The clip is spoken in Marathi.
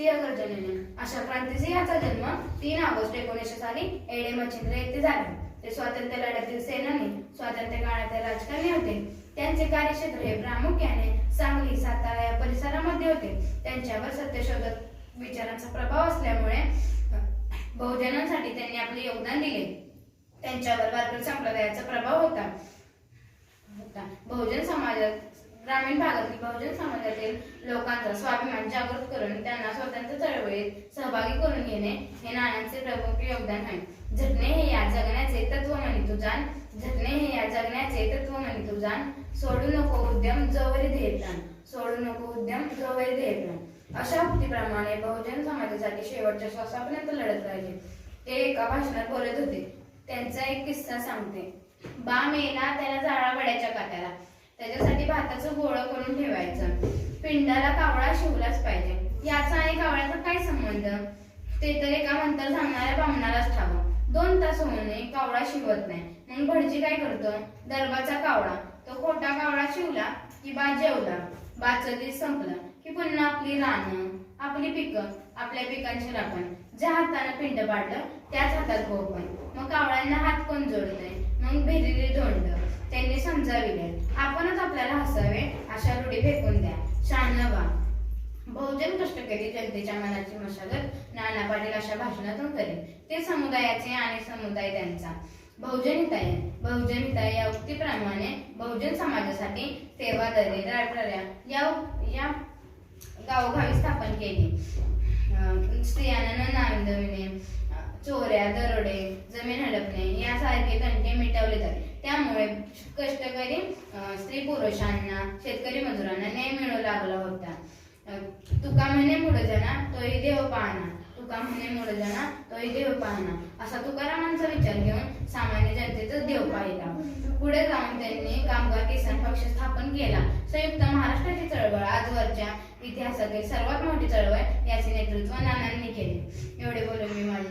सिंहगर्जनेने अशा क्रांतिसिंहाचा जन्म तीन ऑगस्ट एकोणीसशे साली एडे मच्छिंद्र येथे झाला. ते स्वातंत्र्य लढ्यातील सेनानी स्वातंत्र्य काळातील राजकारणी होते. त्यांचे कार्यक्षेत्र हे प्रामुख्याने सांगली सातारा या परिसरामध्ये होते. त्यांच्यावर सत्यशोधक विचारांचा प्रभाव असल्यामुळे बहुजनांसाठी त्यांनी आपले योगदान दिले. त्यांच्यावर वारकरी संप्रदायाचा प्रभाव होता. होता. बहुजन समाजात ग्रामीण भागातील बहुजन समाजातील लोकांचा स्वाभिमान जागृत करून त्यांना स्वतंत्र चळवळीत सहभागी करून घेणे हे नानांचे प्रमुख योगदान आहे. झटणे हे या जगण्याचे तत्व म्हणे तुझान. झटणे हे या जगण्याचे तत्व म्हणे तुझान. सोडू नको उद्यम जवळ ध्येयतान सोडू नको उद्यम जवळ ध्येयतान अशा कृतीप्रमाणे बहुजन समाजासाठी शेवटच्या श्वासापर्यंत लढत राहिले ते एका भाषणात बोलत होते. त्यांचा एक किस्सा सांगते. बा मेला त्याला जाळा वड्याच्या काट्याला. त्याच्यासाठी भाताचं गोळं करून ठेवायचं. पिंडाला कावळा शिवलाच पाहिजे. याचा आणि कावळ्याचा काय संबंध? ते तर एका मंत्र सांगणाऱ्या बामणालाच ठावं. दोन तास होऊन कावळा शिवत नाही. मग भटजी काय करतो? दरबाचा कावळा. तो खोटा कावळा शिवला की बा जेवला. बाचं दिस संपलं की पुन्हा आपली रानं आपली पिकं आपल्या पिकांची राखण. ज्या हातानं पिंड पाडलं त्याच हातात गोपण मग कावळ्यांना हात कोण जोडतंय? मग भिरले धोंड त्यांनी समजाविले. आपणच आपल्याला हसावे अशा रूढी फेकून द्या. शान व्हा बहुजन कष्टकरी जनतेच्या मनाची मशागत नाना पाटील अशा भाषणातून करेल ते समुदायाचे आणि समुदाय त्यांचा. बहुजन हिताय. बहुजन हिताय या उक्तीप्रमाणे बहुजन समाजासाठी सेवादरी राटऱ्या या या गावोगावी स्थापन केली. स्त्रियांना न नांदविणे चोऱ्या दरोडे जमीन हडपणे यासारखे तंटे मिटवले जाते. कष्टकरी स्त्री पुरुषांना शेतकरी मजुरांना न्याय मिळू लागला होता. तुका म्हणे मुळे जना तोही देव पाहना तुका म्हणे मुळे जना तोही देव पाहणा असा तुकारामांचा विचार घेऊन सामान्य जनतेचा देव पाहिला. पुढे जाऊन त्यांनी कामगार किसान पक्ष स्थापन केला. संयुक्त महाराष्ट्राची चळवळ आजवरच्या इतिहासातील सर्वात मोठी चळवळ याचे नेतृत्व नानांनी केले. एवढे बोलून मी माझे